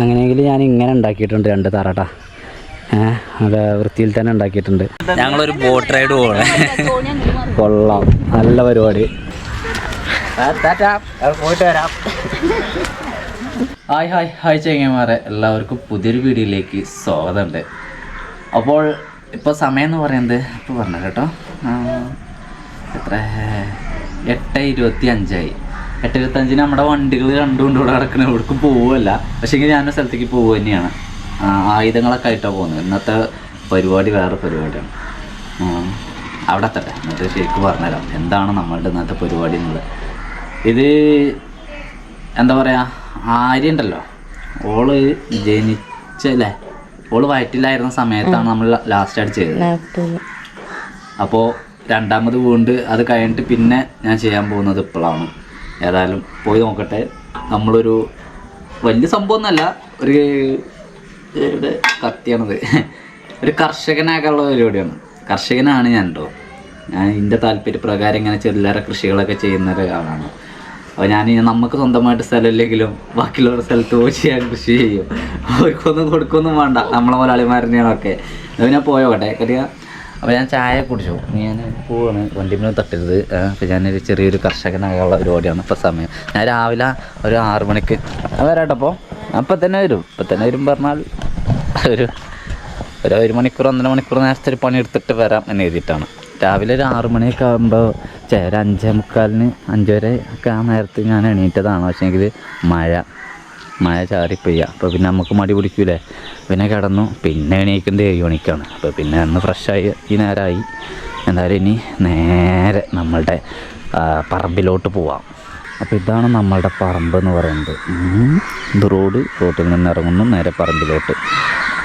അങ്ങനെയെങ്കിൽ ഞാൻ ഇങ്ങനെ ഉണ്ടാക്കിയിട്ടുണ്ട് രണ്ട് തറട്ട ഏഹ് നല്ല വൃത്തിയിൽ തന്നെ ഉണ്ടാക്കിയിട്ടുണ്ട്. ഞങ്ങളൊരു ബോട്ട് റൈഡ് പോകണേ കൊള്ളാം. നല്ല പരിപാടി. പോയിട്ട് വരാം. Hi hi. ഹായ് ചേങ്ങന്മാരെ. എല്ലാവർക്കും പുതിയൊരു വീഡിയോയിലേക്ക് സ്വാഗതമുണ്ട്. അപ്പോൾ ഇപ്പോൾ സമയം എന്ന് പറയുന്നത് ഇപ്പോൾ പറഞ്ഞു കേട്ടോ എത്ര എട്ട് ഇരുപത്തി അഞ്ചായി. എട്ട് ഇരുപത്തഞ്ചിന് നമ്മുടെ വണ്ടികൾ രണ്ടുകൊണ്ട് ഇവിടെ കിടക്കണ ഇവിടേക്ക് പോവുമല്ല പക്ഷേ ഞാൻ സ്ഥലത്തേക്ക് പോവുക തന്നെയാണ്. ആയുധങ്ങളൊക്കെ ആയിട്ടാണ് പോകുന്നത്. ഇന്നത്തെ പരിപാടി വേറെ പരിപാടിയാണ്. അവിടെ എത്തട്ടെ. എന്നിട്ട് ശരിക്കും പറഞ്ഞുതരാം. എന്താണ് നമ്മളുടെ ഇന്നത്തെ പരിപാടി എന്നുള്ളത്. ഇത് എന്താ പറയാ? ആര്യ ഉണ്ടല്ലോ. ഓൾ ജനിച്ചല്ലേ? ഓൾ വയറ്റിലായിരുന്ന സമയത്താണ് നമ്മൾ ലാസ്റ്റ് ആയിട്ട് ചെയ്തത്. അപ്പോൾ രണ്ടാമത് വീണ്ട് അത് കഴിഞ്ഞിട്ട് പിന്നെ ഞാൻ ചെയ്യാൻ പോകുന്നത് ഇപ്പോഴാണ് ഏതായാലും പോയി നോക്കട്ടെ. നമ്മളൊരു വലിയ സംഭവം എന്നല്ല ഒരു കത്തിയാണത്. ഒരു കർഷകനാകാനുള്ള പരിപാടിയാണ്. കർഷകനാണ് ഞാൻ കേട്ടോ ഞാൻ എന്റെ താല്പര്യപ്രകാരം ഇങ്ങനെ ചെറുതര കൃഷികളൊക്കെ ചെയ്യുന്ന ഒരാളാണ്. അപ്പോൾ ഞാൻ നമുക്ക് സ്വന്തമായിട്ട് സ്ഥലമില്ലെങ്കിലും ബാക്കിയുള്ളവരുടെ സ്ഥലത്ത് പോയി ചെയ്യാൻ കൃഷി ചെയ്യും. അവർക്കൊന്നും കൊടുക്കൊന്നും വേണ്ട. നമ്മളെ മുതലാളിമാരനെയാണൊക്കെ അപ്പോൾ ഞാൻ പോയോട്ടെ കാര്യം അപ്പോൾ ഞാൻ ചായ കുടിച്ചു. ഞാൻ പോവാണ്. വണ്ടിമേൽ തട്ടരുത്. അപ്പോൾ ഞാനൊരു ചെറിയൊരു കർഷകനാകാനുള്ള പരിപാടിയാണ് ഇപ്പോൾ സമയം. ഞാൻ രാവിലെ ഒരു ആറ് മണിക്ക് വരാട്ടോ അപ്പോൾ അപ്പം തന്നെ വരും. ഇപ്പം തന്നെ വരും പറഞ്ഞാൽ ഒരു ഒരു ഒരു മണിക്കൂർ ഒന്നര മണിക്കൂർ നേരത്തെ ഒരു പണി എടുത്തിട്ട് വരാം എന്ന് എഴുതിയിട്ടാണ്. രാവിലെ ഒരു ആറു മണിയൊക്കെ ആകുമ്പോൾ ചേ ഒരു അഞ്ചേ മുക്കാലിന് അഞ്ചര ഒക്കെ ആ നേരത്ത് ഞാൻ എണീറ്റതാണ്. പക്ഷേങ്കിൽ മഴ. മഴ ചാറി പെയ്യുക അപ്പോൾ പിന്നെ നമുക്ക് മടി പിടിക്കൂലേ? പിന്നെ കിടന്നു. പിന്നെ എണീക്കുന്നത് ഏഴ് മണിക്കാണ് അപ്പോൾ പിന്നെ അന്ന് ഫ്രഷായി ഈ നേരമായി എന്തായാലും ഇനി നേരെ നമ്മളുടെ പറമ്പിലോട്ട് പോവാം. അപ്പോൾ ഇതാണ് നമ്മളുടെ പറമ്പ് എന്ന് പറയുന്നത്. ഇത് റോഡ്. റോഡിൽ നിന്ന് ഇറങ്ങുന്നു നേരെ പറമ്പിലോട്ട്.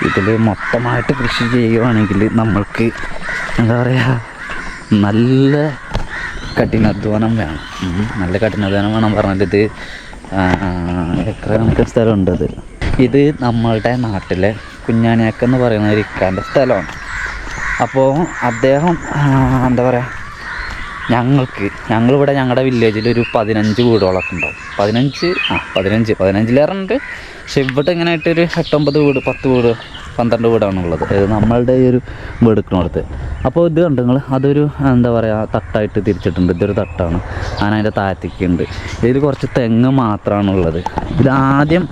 ഇതിൽ മൊത്തമായിട്ട് കൃഷി ചെയ്യുവാണെങ്കിൽ നമ്മൾക്ക് എന്താ പറയുക നല്ല കഠിനാധ്വാനം വേണം. നല്ല കഠിനാധ്വാനം വേണം പറഞ്ഞാൽ ഇത് എത്ര കണക്കിന് സ്ഥലമുണ്ട് അത് ഇത് നമ്മളുടെ നാട്ടിലെ കുഞ്ഞാണിയാക്ക എന്ന് പറയുന്ന ഒരു ഇക്കാന്റെ സ്ഥലമാണ്. അപ്പോൾ അദ്ദേഹം എന്താ പറയുക ഞങ്ങൾക്ക് ഞങ്ങളിവിടെ ഞങ്ങളുടെ വില്ലേജിൽ ഒരു പതിനഞ്ച് വീടുകളൊക്കെ ഉണ്ടാവും. പതിനഞ്ച് ആ പതിനഞ്ച് പതിനഞ്ചിലേറെ ഉണ്ട് പക്ഷെ ഇവിടെ ഇങ്ങനെ ആയിട്ട് ഒരു എട്ടൊമ്പത് വീട് പത്ത് വീട് പന്ത്രണ്ട് വീടാണുള്ളത്. ഇത് നമ്മളുടെ ഈ ഒരു വീടുക്കിനടുത്ത് അപ്പോൾ ഇത് കണ്ടു നിങ്ങൾ അതൊരു എന്താ പറയുക തട്ടായിട്ട് തിരിച്ചിട്ടുണ്ട്. ഇതൊരു തട്ടാണ്. ഞാൻ അതിന്റെ താഴത്തേക്കുണ്ട് ഇതിൽ കുറച്ച് തെങ്ങ് മാത്രമാണുള്ളത് ഇതാദ്യം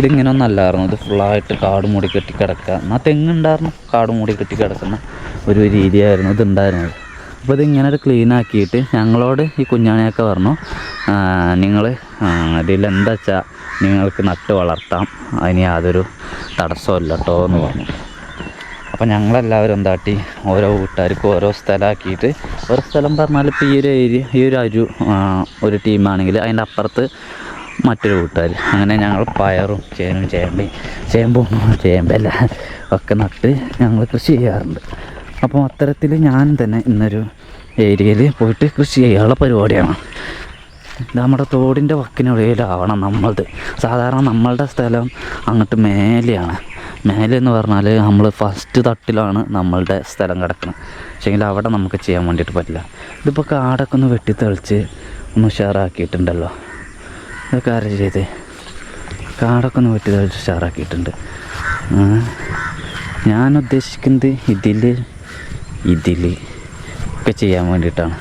ഇതിങ്ങനെ ഒന്നല്ലായിരുന്നു ഇത് ഫുള്ളായിട്ട് കാട് മൂടി കെട്ടി കിടക്കുക. എന്നാൽ തെങ്ങ് ഉണ്ടായിരുന്നു. കാട് മൂടി കെട്ടി കിടക്കുന്ന ഒരു രീതിയായിരുന്നു. ഇതുണ്ടായിരുന്നത്. അപ്പോൾ ഇതിങ്ങനെ ഒരു ക്ലീൻ ആക്കിയിട്ട് ഞങ്ങളോട് ഈ കുഞ്ഞാണിയൊക്കെ പറഞ്ഞു നിങ്ങൾ അതിൽ എന്താ വെച്ചാൽ നിങ്ങൾക്ക് നട്ട് വളർത്താം അതിന് യാതൊരു തടസ്സമില്ല കേട്ടോ എന്ന് പറഞ്ഞു. അപ്പോൾ ഞങ്ങളെല്ലാവരും എന്താട്ടി ഓരോ വീട്ടുകാർക്കും ഓരോ സ്ഥലമാക്കിയിട്ട് ഓരോ സ്ഥലം പറഞ്ഞാൽ ഇപ്പോൾ ഈ ഒരു ഏരിയ ഈ ഒരു അരു ഒരു ടീമാണെങ്കിൽ അതിന്റെ അപ്പുറത്ത് മറ്റൊരു വീട്ടുകാർ അങ്ങനെ ഞങ്ങൾ പയറും ചേനും ചേമ്പയും ചേമ്പും ചേമ്പല്ല ഒക്കെ നട്ട് ഞങ്ങൾ കൃഷി ചെയ്യാറുണ്ട്. അപ്പോൾ അത്തരത്തിൽ ഞാൻ തന്നെ ഇന്നൊരു ഏരിയയിൽ പോയിട്ട് കൃഷി ചെയ്യാനുള്ള പരിപാടിയാണ്. നമ്മുടെ തോടിന്റെ വക്കിനുള്ളിലാവണം നമ്മളത് സാധാരണ നമ്മളുടെ സ്ഥലം അങ്ങോട്ട് മേലെയാണ്. മേലെ എന്ന് പറഞ്ഞാൽ നമ്മൾ ഫസ്റ്റ് തട്ടിലാണ് നമ്മളുടെ സ്ഥലം കിടക്കുന്നത്. പക്ഷേങ്കിൽ അവിടെ നമുക്ക് ചെയ്യാൻ വേണ്ടിയിട്ട് പറ്റില്ല. ഇതിപ്പോൾ കാടൊക്കെ ഒന്ന് വെട്ടിത്തെളിച്ച് ഒന്ന് ഉഷാറാക്കിയിട്ടുണ്ടല്ലോ. ഇതൊക്കെ ആരും ചെയ്ത്? കാടൊക്കെ ഒന്ന് വെട്ടിത്തെളിച്ച് ഉഷാറാക്കിയിട്ടുണ്ട്. ഞാൻ ഉദ്ദേശിക്കുന്നത് ഇതിൽ ഇതിൽ ഒക്കെ ചെയ്യാൻ വേണ്ടിയിട്ടാണ്.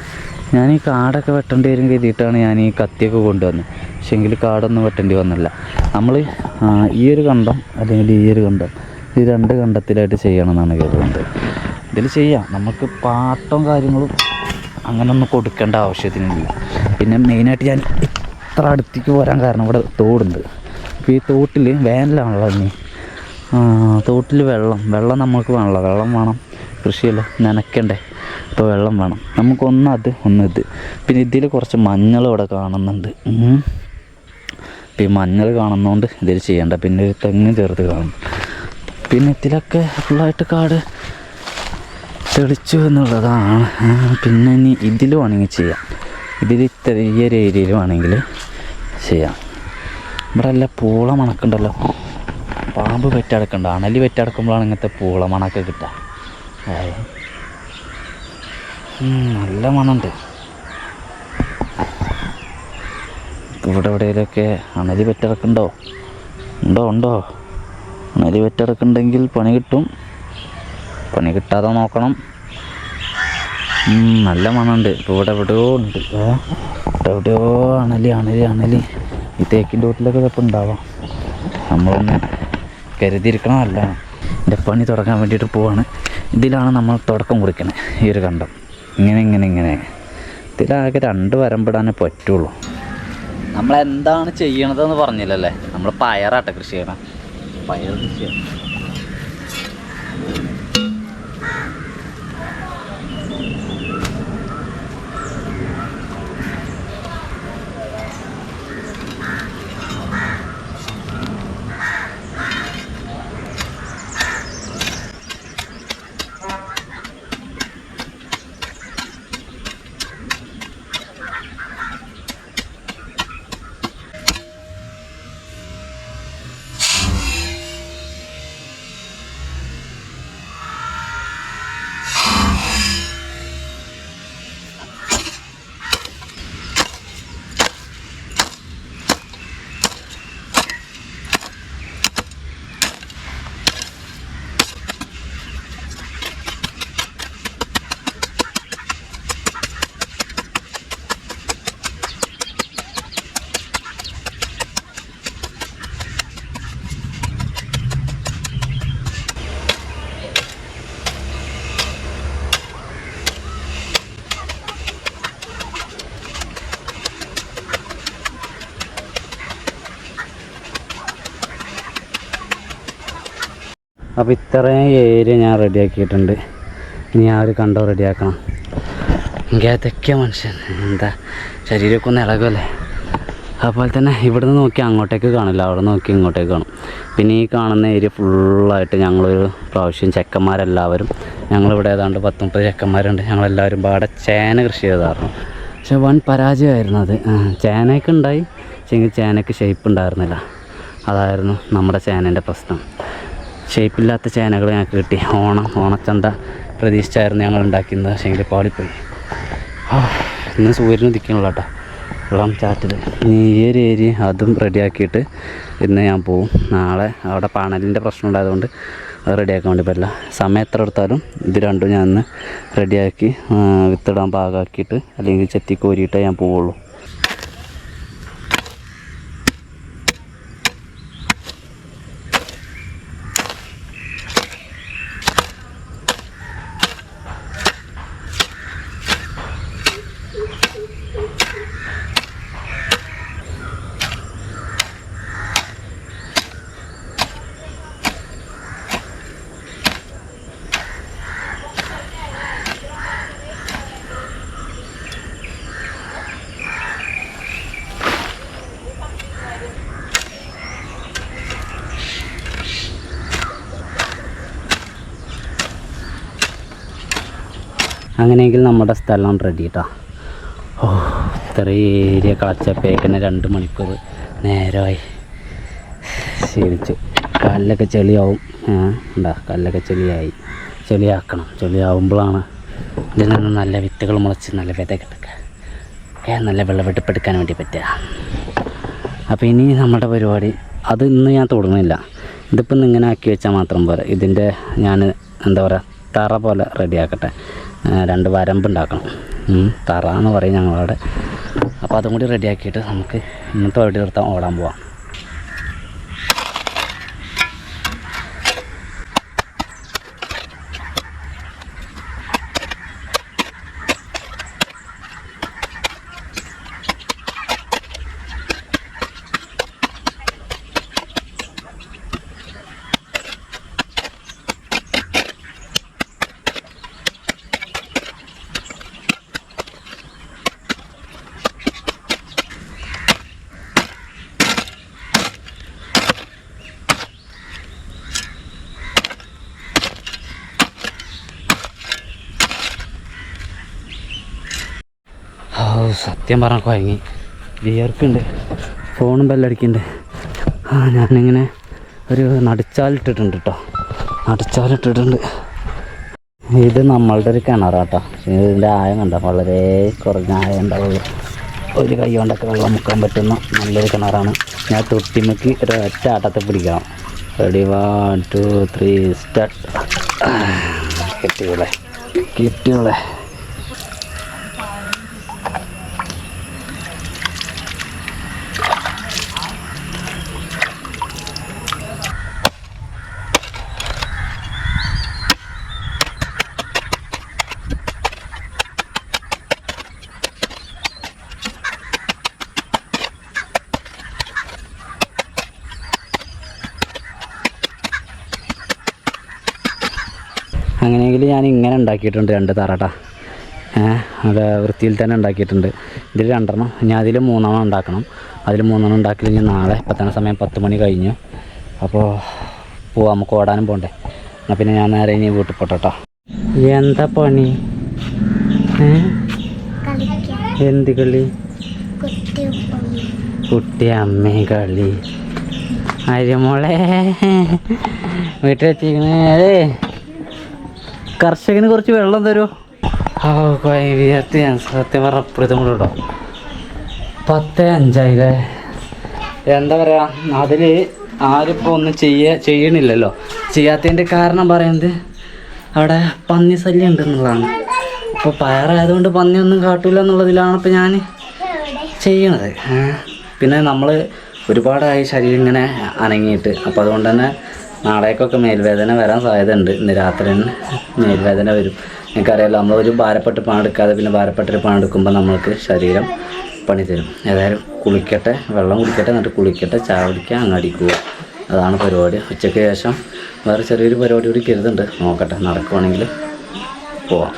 ഞാൻ ഈ കാടൊക്കെ വെട്ടേണ്ടി വരും കരുതിയിട്ടാണ് ഞാൻ ഈ കത്തിയൊക്കെ കൊണ്ടുവന്നത്. പക്ഷേങ്കിൽ കാടൊന്നും വെട്ടേണ്ടി വന്നില്ല. നമ്മൾ ഈ ഒരു കണ്ടം അല്ലെങ്കിൽ ഈ ഒരു കണ്ടം ഈ രണ്ട് കണ്ടത്തിലായിട്ട് ചെയ്യണമെന്നാണ് കരുതുന്നത്. ഇതിൽ ചെയ്യാം. നമുക്ക് പാട്ടവും കാര്യങ്ങളും അങ്ങനൊന്നും കൊടുക്കേണ്ട ആവശ്യത്തിനില്ല. പിന്നെ മെയിനായിട്ട് ഞാൻ ഇത്ര അടുത്തേക്ക് പോരാൻ കാരണം ഇവിടെ തോടുണ്ട്. അപ്പോൾ ഈ തോട്ടിൽ വേനലാണല്ലോ ഇനി. തോട്ടിൽ വെള്ളം. വെള്ളം നമുക്ക് വേണമല്ലോ. വെള്ളം വേണം. കൃഷിയല്ലേ നനയ്ക്കണ്ടേ? അപ്പോൾ വെള്ളം വേണം. നമുക്കൊന്ന് അത് ഒന്ന് ഇത്. പിന്നെ ഇതിൽ കുറച്ച് മഞ്ഞൾ ഇവിടെ കാണുന്നുണ്ട്. പിന്നെ മഞ്ഞൾ കാണുന്നതുകൊണ്ട് ഇതിൽ ചെയ്യണ്ട. പിന്നെ ഒരു തെങ്ങ് ചേർത്ത് കാണും. പിന്നെ ഇതിലൊക്കെ ഫുള്ളായിട്ട് കാട് തെളിച്ചു എന്നുള്ളതാണ്. പിന്നെ ഇനി ഇതിൽ വേണമെങ്കിൽ ചെയ്യാം. ഇതിൽ ഇത്രയൊരു ഏരിയയിൽ വേണമെങ്കിൽ ചെയ്യാം. ഇവിടെ അല്ല പൂള മണക്കുണ്ടല്ലോ. പാമ്പ് പെറ്റടക്കണ്ട. അണലി പെറ്റടക്കുമ്പോഴാണ് ഇങ്ങനത്തെ പൂള മണമൊക്കെ കിട്ടുക. നല്ല മണമുണ്ട്. ഇവിടെ എവിടെയെങ്കിലൊക്കെ അണലി പെറ്റിറക്കുണ്ടോ ഉണ്ടോ ഉണ്ടോ? അണലി പെറ്റിറക്കുണ്ടെങ്കിൽ പണി കിട്ടും. പണി കിട്ടാതെ നോക്കണം. നല്ല മണമുണ്ട്. ഇപ്പോൾ ഇവിടെ എവിടെയോ ഉണ്ട്. എവിടെയോ അണലി അണലി അണലി. ഈ തേക്കിന്റെ വീട്ടിലൊക്കെ ചിലപ്പോൾ ഉണ്ടാവാം. നമ്മളൊന്ന് കരുതിയിരിക്കണമല്ല എന്റെ പണി തുടങ്ങാൻ വേണ്ടിയിട്ട് പോവാണ്. ഇതിലാണ് നമ്മൾ തുടക്കം കുറിക്കണത് ഈ ഒരു കണ്ടം. ഇങ്ങനെ ഇങ്ങനെ ഇങ്ങനെ. ഇതിലാകെ രണ്ട് വരമ്പിടാനേ പറ്റുള്ളൂ. നമ്മളെന്താണ് ചെയ്യണതെന്ന് പറഞ്ഞില്ലല്ലേ? നമ്മൾ പയറാട്ടെ കൃഷി ചെയ്യണം. പയർ കൃഷി ചെയ്യണം. അപ്പോൾ ഇത്രയും ഏരിയ ഞാൻ റെഡിയാക്കിയിട്ടുണ്ട് ഇനി ആ ഒരു കണ്ടോ റെഡിയാക്കണം എനിക്ക് മനുഷ്യൻ? എന്താ? ശരീരമൊക്കെ ഒന്ന് ഇളകുമല്ലേ അതുപോലെ തന്നെ ഇവിടെ നിന്ന് നോക്കി അങ്ങോട്ടേക്ക് കാണില്ല. അവിടെ നോക്കി ഇങ്ങോട്ടേക്ക് കാണും. പിന്നെ ഈ കാണുന്ന ഏരിയ ഫുള്ളായിട്ട് ഞങ്ങളൊരു പ്രാവശ്യം ചെക്കന്മാരെല്ലാവരും ഞങ്ങളിവിടെ ഏതാണ്ട് പത്ത് മുപ്പത് ചെക്കന്മാരുണ്ട്. ഞങ്ങളെല്ലാവരും പാടെ ചേന കൃഷി ചെയ്തായിരുന്നു പക്ഷെ വൺ പരാജയമായിരുന്നു അത്. ചേനയൊക്കെ ഉണ്ടായി. പക്ഷേ ചേനയ്ക്ക് ഷേപ്പ് ഉണ്ടായിരുന്നില്ല. അതായിരുന്നു നമ്മുടെ ചേനേന്റെ പ്രശ്നം. ഷേപ്പില്ലാത്ത ചേനകൾ ഞങ്ങൾക്ക് കിട്ടി. ഓണം ഓണച്ചന്ത പ്രതീക്ഷിച്ചായിരുന്നു ഞങ്ങൾ ഉണ്ടാക്കിയത്. പക്ഷേ എങ്കിൽ പാളിപ്പോയി. ഇന്ന് സൂര്യൻ ഉദിക്കണല്ലോ കേട്ടോ. വെള്ളം ചാറ്റത് ഇനി ഈ ഒരു ഏരിയ അതും റെഡിയാക്കിയിട്ട് ഇന്ന് ഞാൻ പോവും. നാളെ അവിടെ പണലിന്റെ പ്രശ്നം ഉണ്ടായതുകൊണ്ട് അത് റെഡിയാക്കാൻ വേണ്ടി പറ്റില്ല. സമയം എത്ര എടുത്താലും ഇത് രണ്ടും ഞാൻ ഇന്ന് റെഡിയാക്കി വിത്തിടാൻ പാകമാക്കിയിട്ട് അല്ലെങ്കിൽ ചെത്തി കോരിയിട്ടേ ഞാൻ പോവുള്ളൂ. അങ്ങനെയെങ്കിൽ നമ്മുടെ സ്ഥലം റെഡി കേട്ടോ ഓ ഇത്ര ഏരിയ കളച്ചപ്പേക്കന്നെ രണ്ട് മണിക്കൂർ നേരമായി. ശരിച്ചു കല്ലൊക്കെ ചെളിയാവും. ഉണ്ടാ കല്ലൊക്കെ ചെളിയായി. ചെളിയാക്കണം. ചെളിയാവുമ്പോഴാണ് ഇതിൽ നിന്ന് നല്ല വിത്തുകൾ മുളച്ച് നല്ല വിത എടുക്കുക ഏ നല്ല വിളവെടുപ്പെടുക്കാൻ വേണ്ടി പറ്റുക. അപ്പോൾ ഇനി നമ്മുടെ പരിപാടി. അത് ഇന്ന് ഞാൻ തുടങ്ങുന്നില്ല ഇതിപ്പോൾ ഇന്ന് ഇങ്ങനെ ആക്കി വെച്ചാൽ മാത്രം പോരാ. ഇതിന്റെ ഞാൻ എന്താ പറയുക തറ പോലെ റെഡിയാക്കട്ടെ രണ്ട് വരമ്പ് ഉണ്ടാക്കണം തറ എന്ന് പറയും ഞങ്ങളവിടെ. അപ്പോൾ അതും കൂടി റെഡിയാക്കിയിട്ട് നമുക്ക് ഇന്നത്തെ വഴി നിർത്താൻ ഓടാൻ പോവാം ഓ സത്യം പറഞ്ഞ കുഴങ്ങി വിയർക്കുണ്ട് ഫോണും ബെല്ലടിക്കുന്നുണ്ട് ആ ഞാനിങ്ങനെ ഒരു നടിച്ചാലിട്ടിട്ടുണ്ട് കേട്ടോ നടിച്ചാലിട്ടിട്ടുണ്ട്. ഇത് നമ്മളുടെ ഒരു കിണറാട്ടോ. ഇതിന്റെ ആയം കണ്ട? വളരെ കുറഞ്ഞ ആയം ഉണ്ടാവുള്ളൂ. ഒരു കൈ കൊണ്ടൊക്കെ വെള്ളം മുക്കാൻ പറ്റുന്ന നല്ലൊരു കിണറാണ്. ഞാൻ തൊട്ടിമുക്കി ഒരു ഒറ്റ ആട്ടത്തെ പിടിക്കണം. Ready one two three start കിട്ടിയോളെ. കിട്ടിയോളെ അങ്ങനെയെങ്കിൽ ഞാൻ ഇങ്ങനെ ഉണ്ടാക്കിയിട്ടുണ്ട് രണ്ട് ഏഹ് അത് വൃത്തിയിൽ തന്നെ ഉണ്ടാക്കിയിട്ടുണ്ട്. ഇതിൽ രണ്ടെണ്ണം. ഞാൻ അതിൽ മൂന്നെണ്ണം ഉണ്ടാക്കണം. അതിൽ മൂന്നെണ്ണം ഉണ്ടാക്കിയില്ലെങ്കിൽ നാളെ ഇപ്പം സമയം പത്ത് മണി കഴിഞ്ഞു. അപ്പോൾ പോവാം നമുക്ക് ഓടാനും പോണ്ടേ. എന്നാൽ പിന്നെ ഞാൻ നേരെ ഇനി വീട്ടിൽ പോട്ടോ എന്താ പണി? എന്ത് കളി? കുട്ടി അമ്മേ. കളി. അരിമോളെ വീട്ടിലെത്തിക്കണേ. കർഷകന് കുറച്ച് വെള്ളം തരുമോ ഓ വിയർത്തി ഞാൻ സത്യം പറഞ്ഞ കൂടെ ഇടാം പത്ത് അഞ്ചായില്ലേ? എന്താ പറയാ അതിൽ ആരിപ്പോൾ ഒന്നും ചെയ്യ ചെയ്യണില്ലല്ലോ. ചെയ്യാത്തതിന്റെ കാരണം പറയുന്നത് അവിടെ പന്നി ശല്യം ഉണ്ടെന്നുള്ളതാണ്. അപ്പോൾ പയറായതുകൊണ്ട് പന്നി ഒന്നും കാട്ടൂല എന്നുള്ളതിലാണ് ഇപ്പോൾ ഞാൻ ചെയ്യണത്. പിന്നെ നമ്മൾ ഒരുപാടായി ശരീരം ഇങ്ങനെ അനങ്ങിയിട്ട്. അപ്പോൾ അതുകൊണ്ട് തന്നെ നാളേക്കൊക്കെ മേൽവേദന വരാൻ സാധ്യത ഉണ്ട് ഇന്ന് രാത്രി മേൽവേദന വരും. എനിക്കറിയാലോ നമ്മളൊരു ഭാരപ്പെട്ട് പണെടുക്കാതെ പിന്നെ ഭാരപ്പെട്ടൊരു പണെടുക്കുമ്പോൾ നമ്മൾക്ക് ശരീരം പണി തരും. ഏതായാലും കുളിക്കട്ടെ വെള്ളം കുളിക്കട്ടെ എന്നിട്ട് കുളിക്കട്ടെ ചായ കുടിക്കുക അങ്ങാടിക്ക് പോവുക അതാണ് പരിപാടി. ഉച്ചയ്ക്ക് ശേഷം വേറെ ചെറിയൊരു പരിപാടി കൂടി കരുതുന്നുണ്ട്. നോക്കട്ടെ നടക്കുവാണെങ്കിൽ പോവാം.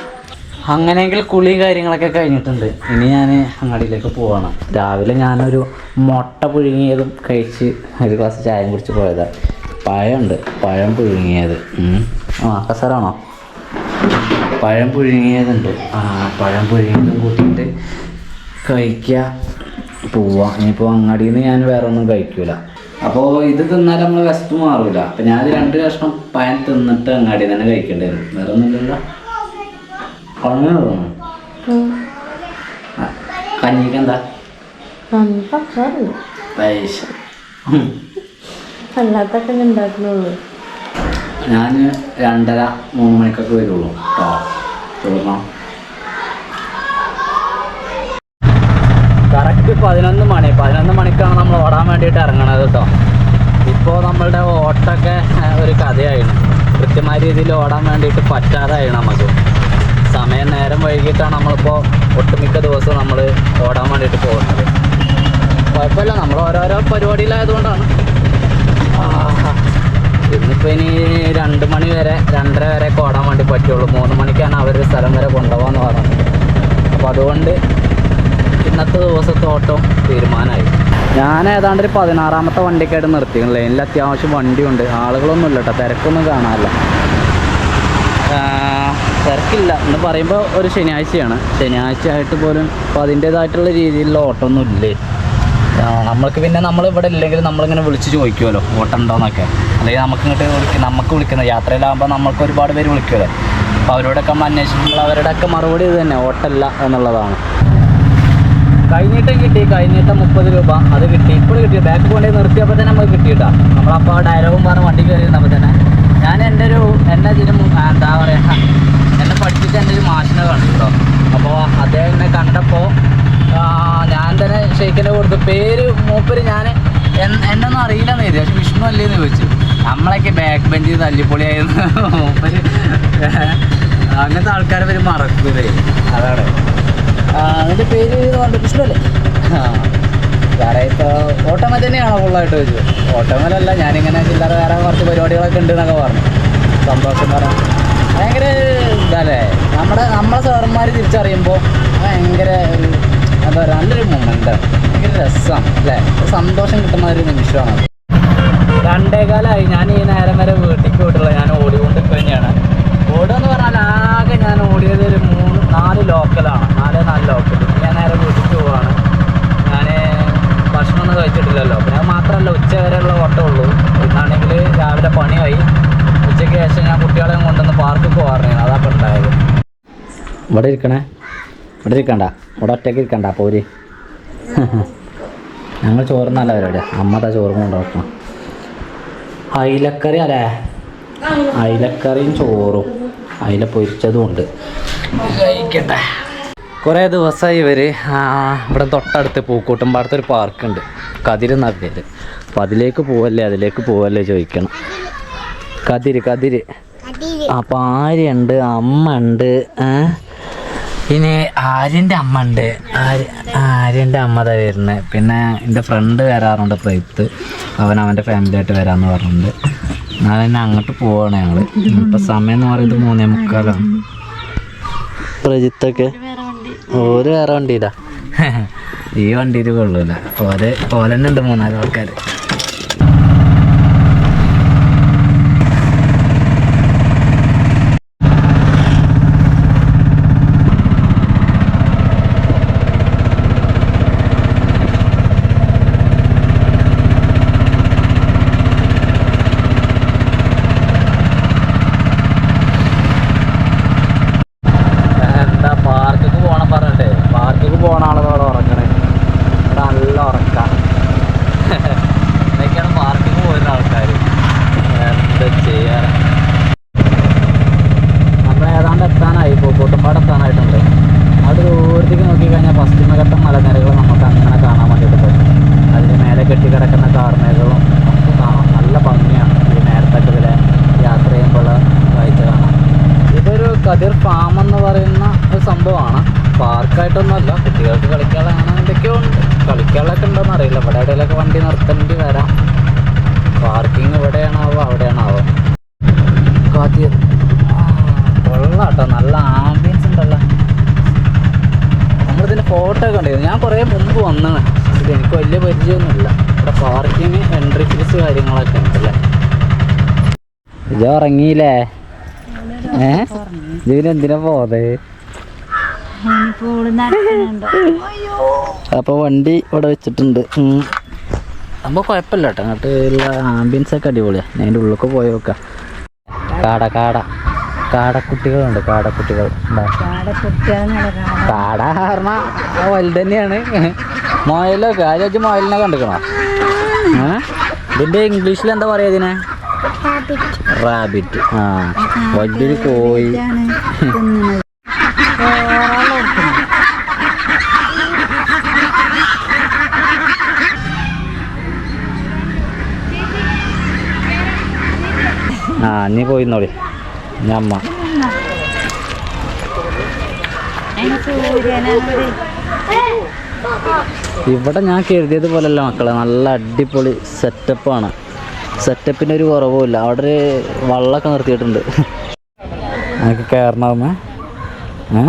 അങ്ങനെയെങ്കിൽ കുളി കാര്യങ്ങളൊക്കെ കഴിഞ്ഞിട്ടുണ്ട്. ഇനി ഞാൻ അങ്ങാടിയിലേക്ക് പോവാണ്. രാവിലെ ഞാനൊരു മുട്ട പുഴുങ്ങിയതും കഴിച്ച് ഒരു ഗ്ലാസ് ചായയും കുടിച്ച് പോയതാണ് പഴമുണ്ട്. പഴം പുഴുങ്ങിയത്. ആ കസറാണോ? പഴം പുഴുങ്ങിയതുണ്ട്. ആ പഴം പുഴുങ്ങിയതും കൂട്ടിയിട്ട് കഴിക്കുക പോവാം. ഇനിയിപ്പോൾ അങ്ങാടിയിൽ നിന്ന് ഞാൻ വേറെ ഒന്നും കഴിക്കൂല. അപ്പോൾ ഇത് തിന്നാൽ നമ്മൾ വിശപ്പ് മാറൂല. അപ്പം ഞാൻ രണ്ട് കഷ്ണം പഴം തിന്നിട്ട് അങ്ങാടി തന്നെ കഴിക്കേണ്ടി വരും വേറെ ഒന്നുമില്ലല്ലോ അങ്ങനെ തോന്നുന്നു കഞ്ഞിക്കെന്താ പൈസ. അല്ലാത്തൊക്കെ ഉണ്ടാക്കുന്നുള്ളൂ ഞാൻ രണ്ടര മൂന്ന് മണിക്കൊക്കെ വരുള്ളൂ കേട്ടോ കറക്റ്റ് പതിനൊന്ന് മണി. പതിനൊന്ന് മണിക്കാണ് നമ്മൾ ഓടാൻ വേണ്ടിയിട്ട് ഇറങ്ങണത് കേട്ടോ ഇപ്പോൾ നമ്മളുടെ ഓട്ടൊക്കെ ഒരു കഥയായിരുന്നു കൃത്യമായ രീതിയിൽ ഓടാൻ വേണ്ടിയിട്ട് പറ്റാതായി നമുക്ക്. സമയം നേരം വൈകിട്ടാണ് നമ്മളിപ്പോൾ ഒട്ടുമിക്ക ദിവസവും നമ്മൾ ഓടാൻ വേണ്ടിയിട്ട് പോകുന്നത്. കുഴപ്പമില്ല. നമ്മൾ ഓരോരോ പരിപാടിയിലായതുകൊണ്ടാണ്. ഇന്നിപ്പോൾ ഇനി രണ്ട് മണി വരെ രണ്ടര വരെ ഓടാൻ വേണ്ടി പറ്റുള്ളൂ. മൂന്ന് മണിക്കാണ് അവർ സ്ഥലം വരെ കൊണ്ടുപോകാന്ന് പറഞ്ഞത് അപ്പോൾ അതുകൊണ്ട് ഇന്നത്തെ ദിവസത്തെ ഓട്ടം തീരുമാനമായി. ഞാൻ ഏതാണ്ട് ഒരു പതിനാറാമത്തെ വണ്ടിക്കായിട്ട് നിർത്തി. ലൈനിൽ അത്യാവശ്യം വണ്ടിയുണ്ട്. ആളുകളൊന്നും ഇല്ല കേട്ടോ. തിരക്കൊന്നും കാണാനില്ല. തിരക്കില്ല. എന്ന് പറയുമ്പോൾ ഒരു ശനിയാഴ്ചയാണ്. ശനിയാഴ്ച ആയിട്ട് പോലും അപ്പോൾ അതിന്റേതായിട്ടുള്ള രീതിയിലുള്ള ഓട്ടമൊന്നും ഇല്ലേ? നമ്മൾക്ക് പിന്നെ നമ്മൾ ഇവിടെ ഇല്ലെങ്കിൽ നമ്മളിങ്ങനെ വിളിച്ച് ചോദിക്കുമല്ലോ ഓട്ടം ഉണ്ടോയെന്നൊക്കെ അല്ലെങ്കിൽ നമുക്ക് ഇങ്ങോട്ട് വിളിക്കും നമുക്ക് വിളിക്കുന്ന യാത്രയിലാകുമ്പോൾ നമ്മൾക്ക് ഒരുപാട് പേര് വിളിക്കുമല്ലോ അപ്പോൾ അവരോടൊക്കെ നമ്മൾ അന്വേഷിക്കുമ്പോൾ അവരുടെയൊക്കെ മറുപടി ഇത് തന്നെ ഓട്ടല്ല എന്നുള്ളതാണ്. കഴിഞ്ഞിട്ടും കിട്ടി കഴിഞ്ഞിട്ട് മുപ്പത് രൂപ അത് കിട്ടി. ഇപ്പോൾ കിട്ടി. ബാക്ക് കൊണ്ടുപോയി നിർത്തിയപ്പോൾ തന്നെ നമുക്ക് കിട്ടിയിട്ടാ നമ്മളപ്പോൾ ഡയലോഗും പറഞ്ഞ് വണ്ടി കയറിയിരുന്നപ്പോൾ തന്നെ. ഞാൻ എന്റെ ഒരു എന്നെ ഇതിന് എന്താ പറയുക എന്നെ പഠിപ്പിച്ച എന്റെ ഒരു മാഷിനെ കണ്ടു അപ്പോൾ അദ്ദേഹം എന്നെ കണ്ടപ്പോൾ ഞാൻ തന്നെ ഷെയ്ക്കിന്റെ കൊടുത്തു പേര് മൂപ്പര് ഞാൻ എന്നൊന്നും അറിയില്ലെന്ന് കരുതി. പക്ഷെ വിഷ്ണു അല്ലേന്ന് ചോദിച്ചു. നമ്മളൊക്കെ ബാക്ക് ബെഞ്ച് തല്ലിപ്പൊളിയായിരുന്നു. മൂപ്പര് അങ്ങനത്തെ ആൾക്കാരെ പേര് മറക്കൂലേ. അതാണ്. അതിന്റെ പേര് വിഷ്ണു അല്ലേ? വേറെ ഇപ്പോൾ ഓട്ടോമ തന്നെയാണോ ഫുള്ളായിട്ട് വെച്ചു ഓട്ടോമലല്ല ഞാനിങ്ങനെ ചില്ലറ വേറെ കുറച്ച് പരിപാടികളൊക്കെ ഉണ്ട് എന്നൊക്കെ പറഞ്ഞു. സന്തോഷം പറഞ്ഞു. ഭയങ്കര ഇതല്ലേ നമ്മുടെ നമ്മളെ സാറന്മാർ തിരിച്ചറിയുമ്പോൾ ഭയങ്കര ഒരു എന്താ പറയുക നല്ലൊരു മൂമെന്റ് ഭയങ്കര രസമാണ് അല്ലേ? സന്തോഷം കിട്ടുന്ന ഒരു നിമിഷമാണ് രണ്ടേകാലമായി ഞാൻ ഈ നേരം വരെ വീട്ടിലേക്ക് വിട്ടുള്ള ഞാൻ ഓടിക്കൊണ്ട് തന്നെയാണ് ഓടുകയെന്ന് പറഞ്ഞാൽ ആകെ ഞാൻ ഓടിയത് ഒരു മൂന്ന് നാല് ലോക്കലാണ്. നാല് നാല് ലോക്കൽ ഞാൻ നേരെ വീട്ടിലേക്ക് പോവാണ്. ഞാൻ ഭക്ഷണമൊന്നും കഴിച്ചിട്ടില്ലല്ലോ. പിന്നെ അത് മാത്രമല്ല ഉച്ച വരെയുള്ള ഓട്ടമുള്ളൂ. ഇന്നാണെങ്കിൽ രാവിലെ പണിയായി. ഉച്ചയ്ക്ക് ശേഷം ഞാൻ കുട്ടികളെയും കൊണ്ടുവന്ന് പാർക്കിൽ പോകാറുണ്ട് അതാ ഇപ്പം ഉണ്ടായത്. ഇവിടെ ഇരിക്കണേ. ഇവിടെ ഇരിക്കണ്ട. ഇവിടെ ഒറ്റയ്ക്ക് ഇരിക്കണ്ട. പോര് ഞങ്ങൾ ചോറുന്നല്ല അവരോട് അമ്മ താ ചോറും അയിലക്കറി അല്ലേ? അയിലക്കറിയും ചോറും. അയില പൊരിച്ചതും ഉണ്ട്. കഴിക്കട്ടെ. കുറേ ദിവസമായി ഇവർ ഇവിടെ തൊട്ടടുത്ത് പൂക്കൂട്ടുംപാടത്ത് ഒരു പാർക്കുണ്ട്. കതിര് എന്നാ പേര്. അപ്പം അതിലേക്ക് പോവല്ലേ? അതിലേക്ക് പോവല്ലേ ചോദിക്കണം. കതിര് കതിര്. അപ്പം ആര്യണ്ട് അമ്മ ഉണ്ട് പിന്നെ ആര്യന്റെ അമ്മ ഉണ്ട്. ആര്യന്റെ ആര്യന്റെ അമ്മ അതാ വരുന്നത് പിന്നെ എന്റെ ഫ്രണ്ട് വരാറുണ്ട് പ്രൈത്ത്. അവൻ അവന്റെ ഫാമിലി ആയിട്ട് വരാന്ന് പറഞ്ഞിട്ടുണ്ട്. എന്നാൽ തന്നെ അങ്ങോട്ട് പോവാണ് ഞങ്ങൾ ഇപ്പൊ സമയം എന്ന് പറയുന്നത് മൂന്നേ മുക്കാലാണ്. പ്രജിത്തൊക്കെ? ഓര് വേറെ വണ്ടിയില്ല ഈ വണ്ടിയിൽ കൊള്ളൂല. ഓര് ഓലെന്നെ ഉണ്ട് മൂന്നാൽ ആൾക്കാർ എന്താ പാർക്കിക്ക് പോകണം പറഞ്ഞിട്ടേ പാർക്കിക്ക് പോണ ആളുകളോട് ഉറങ്ങണേ ഇവിടെ നല്ല ഉറക്ക ഇതൊക്കെയാണ് പാർക്കിക്ക് പോരുന്ന ആൾക്കാർ എന്താ ചെയ്യാ നമ്മൾ ഏതാണ്ട് എത്താനായി പൂക്കോട്ടുംപാട് എത്താനായിട്ടുണ്ട് അവിടെ ദൂരത്തേക്ക് നോക്കിക്കഴിഞ്ഞാൽ പശ്ചിമഘട്ടം മലനിരകൾ നമുക്ക് അങ്ങനെ കാണാൻ വേണ്ടിയിട്ട് പറ്റും അതിന് മേലെ കെട്ടിക്കിടക്കുന്ന കാർമേഘകളും നമുക്ക് കാണാം നല്ല ഭംഗിയാണ് ഈ നേരത്തൊക്കെ ഇതിലെ യാത്ര ചെയ്യുമ്പോൾ കാഴ്ച കാണാൻ ഇതൊരു കതിർ ഫാം എന്ന് പറയുന്ന ഒരു സംഭവമാണ് പാർക്കായിട്ടൊന്നുമല്ല കുട്ടികൾക്ക് കളിക്കാനുള്ള അങ്ങനെ എന്തൊക്കെയോ ഉണ്ട് കളിക്കാനുള്ളതൊക്കെ ഉണ്ടോയെന്ന് അറിയില്ല ഇവിടെ എവിടെയെങ്കിലൊക്കെ വണ്ടി നിർത്തേണ്ടി വരാം പാർക്കിംഗ് ഇവിടെയാണാവോ അവിടെയാണാവോ കതിർ കൊള്ളാട്ടോ നല്ല ആംബിയൻസ് ഉണ്ടല്ലോ നമ്മളിതിന്റെ ഫോട്ടോ ഒക്കെ ഉണ്ടായിരുന്നു ഞാൻ കുറേ മുമ്പ് വന്നതാണ് ഇത് എനിക്ക് വലിയ പരിചയമൊന്നുമില്ല ഇവിടെ പാർക്കിങ് എൻട്രി ഫീസ് കാര്യങ്ങളൊക്കെ ഉണ്ടല്ലേ ഇജ ഉറങ്ങിയില്ലേ? ഏ? ഇതിന് എന്തിനാ പോതെ അപ്പൊ വണ്ടി ഇവിടെ വെച്ചിട്ടുണ്ട്. അപ്പോൾ കുഴപ്പമില്ല കേട്ടോ. അങ്ങോട്ട് ഉള്ള ആംബിയൻസ് ഒക്കെ അടിപൊളിയാ. ഞാൻ അതിന്റെ ഉള്ളിലൊക്കെ പോയി നോക്കാം. കാട കാട. കാടക്കുട്ടികളുണ്ട് കാടക്കുട്ടികൾ. ഉണ്ടാ? കാട കാരണം വലുത് തന്നെയാണ്. മൊയലൊക്കെ ആലോചിച്ച് മൊയലിനെ കണ്ടിക്കണോ ഇതിന്റെ ഇതിന്റെ ഇംഗ്ലീഷിൽ എന്താ പറയാ ഇതിനെ? റാബിറ്റ് ആ വലിയൊരു കോഴി ആ നീ പോയിന്നോളി നോളി അമ്മ. ഇവിടെ ഞാൻ കരുതിയത് പോലല്ല മക്കളെ. നല്ല അടിപൊളി സെറ്റപ്പാണ് സെറ്റപ്പിന് ഒരു കുറവുമില്ല. അവിടെ ഒരു വള്ളമൊക്കെ നിർത്തിയിട്ടുണ്ട്. എനിക്ക് കയറണമേ ഏ?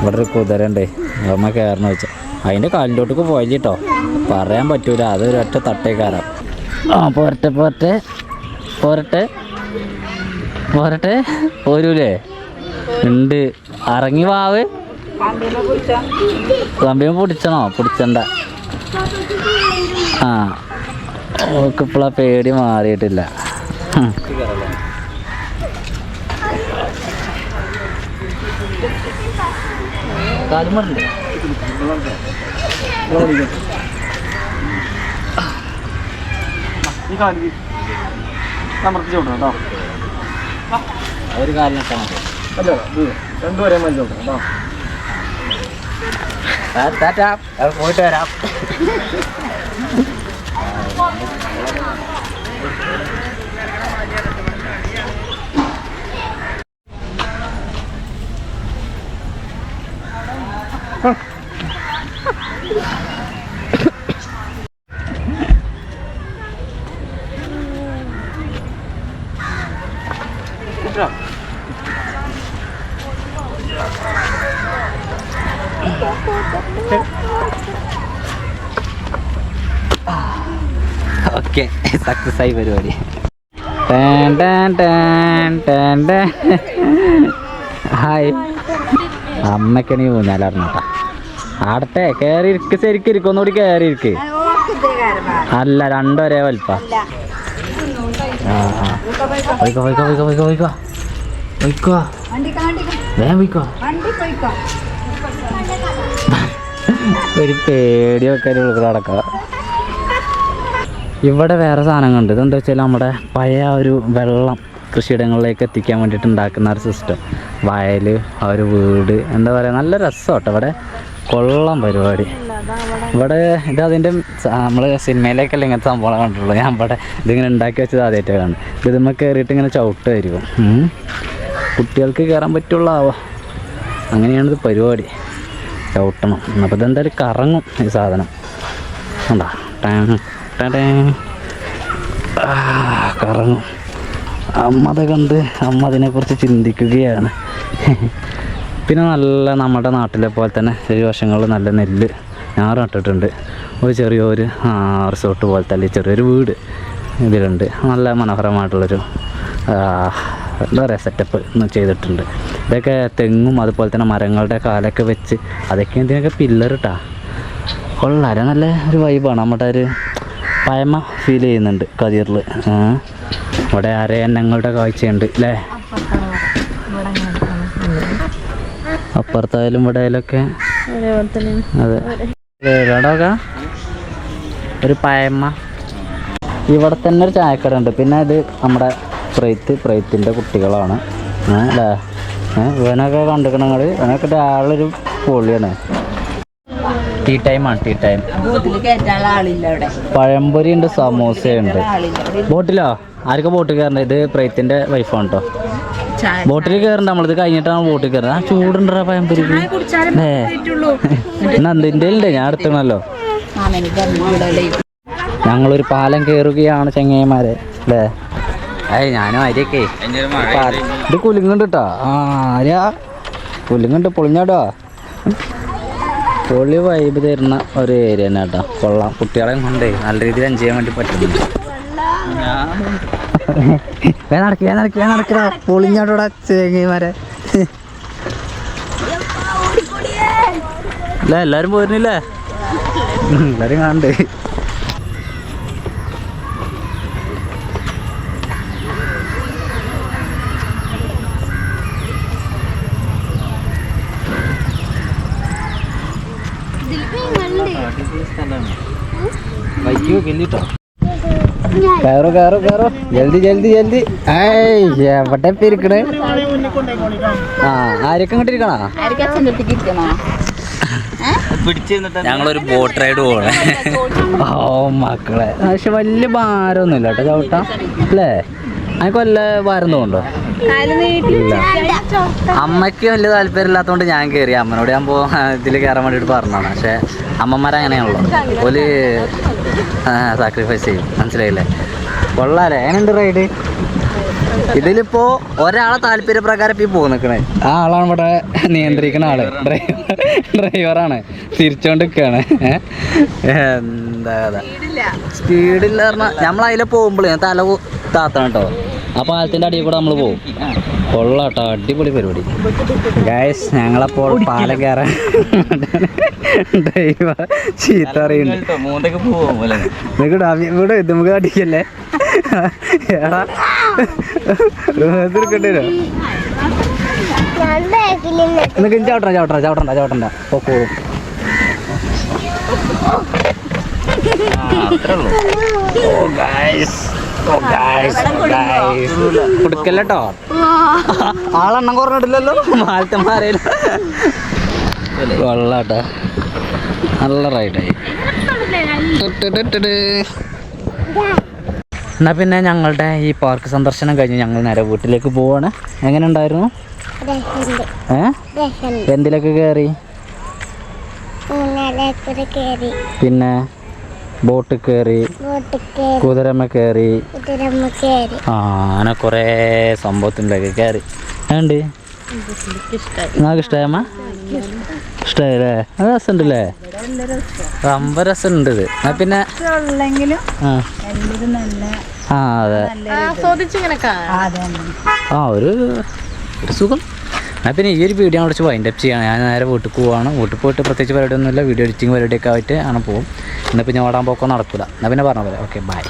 ഇവിടെ ഒരു കുതിരണ്ടേ അമ്മ കയറണ വെച്ചാൽ അതിന്റെ കാലിലോട്ടേക്ക് പോയി കേട്ടോ. പറയാൻ പറ്റൂല. അതൊരു ഒറ്റ തട്ടേ തട്ടേക്കാരാ. ആ പോരട്ടെ പോരട്ടെ. പോരട്ടെ. പോരട്ടെ. പോരൂലേ? ഉണ്ട്. ഇറങ്ങി വാവ്. കമ്പിയും പൊടിച്ചണോ? പൊടിച്ചണ്ട. ആ. ഓക്ക് ആ പേടി മാറിയിട്ടില്ല. ഒരു കാലിനിട്ടാ അല്ല രണ്ടുപേരെയും കേട്ടോ. പോയിട്ട് വരാം. ഓക്കെ സക്സസ് ആയി പരിപാടി. ഹായ് അമ്മയ്ക്കാണെങ്കിൽ ഊഞ്ഞാലായിരുന്നു കേട്ടോ. ആടട്ടെ കയറി ഇരിക്ക് ശരിക്കും ഇരിക്കും ഒന്നുകൂടി കയറി ഇരിക്ക്. അല്ല രണ്ടൊരേ വലിപ്പ. ഒരു പേടി വെക്കാൻ നടക്കുക ഇവിടെ വേറെ സാധനങ്ങളുണ്ട്. ഇതെന്താ വെച്ചാൽ നമ്മുടെ പഴയ ഒരു വെള്ളം കൃഷിയിടങ്ങളിലേക്ക് എത്തിക്കാൻ വേണ്ടിയിട്ട് ഉണ്ടാക്കുന്ന ഒരു സിസ്റ്റം വയൽ ആ ഒരു വീട് എന്താ പറയുക നല്ല രസമാട്ടോ ഇവിടെ. കൊള്ളാം പരിപാടി. ഇവിടെ ഇത് അതിന്റെ നമ്മൾ സിനിമയിലേക്കല്ല ഇങ്ങനത്തെ സംഭവം കണ്ടിട്ടുള്ളൂ. ഞാൻ ഇവിടെ ഇതിങ്ങനെ ഉണ്ടാക്കി വെച്ചത് ആദ്യമായിട്ട് കാണും ഇത് ഇതുമ്മ കയറിയിട്ട് ഇങ്ങനെ ചവിട്ട് ആയിരിക്കും കുട്ടികൾക്ക് കയറാൻ പറ്റുള്ള ആവോ. അങ്ങനെയാണ് ഇത് പരിപാടി. ചവിട്ടണം. അപ്പോൾ ഇതെന്തായാലും കറങ്ങും ഈ സാധനം. ഉണ്ടാ കറങ്ങും. അമ്മ അത് കണ്ട് അമ്മ അതിനെക്കുറിച്ച് ചിന്തിക്കുകയാണ്. പിന്നെ നല്ല നമ്മുടെ നാട്ടിലെ പോലെ തന്നെ ഒരു വർഷങ്ങൾ നല്ല നെല്ല് ഞാൻ നട്ടിട്ടുണ്ട്. ഒരു ചെറിയൊരു റിസോർട്ട് പോലത്തെ അല്ലെങ്കിൽ ചെറിയൊരു വീട് ഇതിലുണ്ട്. നല്ല മനോഹരമായിട്ടുള്ളൊരു എന്താ പറയുക സെറ്റപ്പ് ചെയ്തിട്ടുണ്ട്. ഇതൊക്കെ തെങ്ങും അതുപോലെ തന്നെ മരങ്ങളുടെ കാലൊക്കെ വെച്ച് അതൊക്കെ ഇതിനൊക്കെ പില്ലറിട്ടാ കൊള്ളാരെ നല്ല ഒരു വൈബാണ് നമ്മുടെ ഒരു പഴമ ഫീൽ ചെയ്യുന്നുണ്ട് കതിറിൽ ഇവിടെ അരയന്നങ്ങളുടെ കാഴ്ചയുണ്ട് അല്ലേ അപ്പുറത്തായാലും ഇവിടെ തന്നെ അതെ വേടോക ഒരു പഴമ ഇവിടെ തന്നെ ഒരു ചായക്കട ഉണ്ട്. പിന്നെ ഇത് നമ്മുടെ പ്രൈത്ത് പ്രൈത്തിന്റെ കുട്ടികളാണ്. ഏ, ഇവനൊക്കെ കണ്ടിക്കണങ്ങൾ ഇവനൊക്കെ ആളൊരു പൊളിയാണ്. ടീ ടൈമാണ് ടീ ടൈം പഴംപൊരി ഉണ്ട് സമോസ ഉണ്ട് ബോട്ടിലോ? ആർക്കും ബോട്ടിൽ കയറണ്ട? ഇത് പ്രൈത്തിന്റെ വൈഫാണ് കേട്ടോ ബോട്ടിൽ കയറണ്ട നമ്മളിത് കഴിഞ്ഞിട്ടാണ് ബോട്ടിൽ കയറുന്നത് ആ ചൂടുണ്ടാ പഴംപൊരി. ഏ എന്നാ എന്തിന്റെ ഉണ്ട് ഞാൻ എടുത്തണല്ലോ. ഞങ്ങളൊരു പാലം കയറുകയാണ് ചെങ്ങയ്യന്മാരെ അല്ലേ ഏയ് ഞാനും അരിയൊക്കെ. ഇത് കുലുങ്ങുണ്ട് കേട്ടോ ആ ആര്യാ കുലുങ്ങുണ്ട് പൊളിഞ്ഞാടോ. പൊളി വൈബ് തരുന്ന ഒരു ഏരിയ തന്നെ കേട്ടോ. കൊള്ളാം. കുട്ടികളെ കൊണ്ടേ നല്ല രീതിയിൽ എൻജോയ് ചെയ്യാൻ വേണ്ടി പറ്റുന്നുണ്ട് വേ നടക്ക് വേ നടക്ക് നടക്കടാ അല്ല കാണണ്ടേ. കയറോ കയറോ കയറോ. ജൽദി ജൽദി ജൽദി. എവിടെ ഇരിക്കണേ? ആ ആരൊക്കെ ഇങ്ങോട്ട് ഇരിക്കണോ? ഞങ്ങളൊരു ബോട്ട് റൈഡ് പോകണേ ഓ മക്കളെ. പക്ഷെ വലിയ ഭാരമൊന്നുമില്ല കേട്ടോ ചവിട്ടാ അല്ലേ? അതിനൊക്കെ വല്ല വരുന്നുണ്ടോ അമ്മയ്ക്ക് വലിയ താല്പര്യമില്ലാത്തതുകൊണ്ട് ഞാൻ കയറി അമ്മനോട് ഞാൻ പോ ഇതിൽ കയറാൻ വേണ്ടിയിട്ട് പറഞ്ഞതാണ്. പക്ഷെ അമ്മമാരങ്ങനെയാണല്ലോ. ഒരു സാക്രിഫൈസ് ചെയ്യും. മനസ്സിലായില്ലേ? കൊള്ളാലേ. എങ്ങനെയുണ്ട് റൈഡ് ഇതിലിപ്പോ ഒരാളെ താല്പര്യപ്രകാരം ഇപ്പൊ ഈ ആ ആളാണ് ഇവിടെ നിയന്ത്രിക്കുന്ന ആൾ. ഡ്രൈവർ ഡ്രൈവറാണ്. തിരിച്ചോണ്ട് നിൽക്കുകയാണ് എന്താ കഥ? സ്പീഡില്ല. പറഞ്ഞാൽ നമ്മൾ അതിലെ പോകുമ്പോഴേ തല താത്തണം കേട്ടോ ആ പാലത്തിന്റെ അടിയിൽ കൂടെ നമ്മൾ പോകും കൊള്ളാട്ടോ അടിപൊളി പരിപാടി. ഗായസ് ഞങ്ങളപ്പോൾ പാലം കയറാൻ ഡ്രൈവർ ചീത്ത അറിയുന്നുണ്ട് ഇവിടെ നമുക്ക് അടിക്കല്ലേ? എടാ. ബാഗിൽ നിനക്ക് ചവിട്ടണ്ട ചവിട്ടണ്ട ചവിട്ടണ്ട. ചവിട്ടണ്ട പൊക്കോളും കൊടുക്കല്ലോ ആളെണ്ണം കുറഞ്ഞിട്ടില്ലല്ലോ. മാറ്റം മാറിയില്ല വെള്ളാട്ട നല്ല റൈഡായി എന്നാ പിന്നെ ഞങ്ങളുടെ ഈ പാർക്ക് സന്ദർശനം കഴിഞ്ഞ് ഞങ്ങൾ നേരെ വീട്ടിലേക്ക് പോവാണ്. എങ്ങനെ ഉണ്ടായിരുന്നു? ഏ? എന്തിലൊക്കെ കയറി പിന്നെ ബോട്ട് കയറി ബോട്ട് കയറി ആ അങ്ങനെ കുറേ സംഭവത്തിലൊക്കെ കയറി ഏണ്ട് നിങ്ങൾക്ക് ഇഷ്ടമായമ്മ ഇഷ്ടമായില്ലേ അത് രസമുണ്ടല്ലേ? റമ്പ രസമുണ്ട് ഇത്. പിന്നെ? ആ. ആ അതെ. ആ ഒരു ഒരു സുഖം. എന്നാൽ പിന്നെ ഈ ഒരു വീഡിയോ കുറച്ച് വൈൻഡ് അപ്പ് ചെയ്യണം ഞാൻ നേരെ വീട്ടിൽ പോവാണ്. വീട്ടിൽ പോയിട്ട് പ്രത്യേകിച്ച് പരിപാടിയൊന്നുമില്ല. വീഡിയോ എഡിറ്റിംഗ് പരിപാടിയൊക്കെ ആയിട്ട് ആണ് പോകും എന്നാൽ പിന്നെ ഓടാൻ പോക്കോ നടക്കില്ല എന്നാൽ പിന്നെ പറഞ്ഞ പോലെ. Okay bye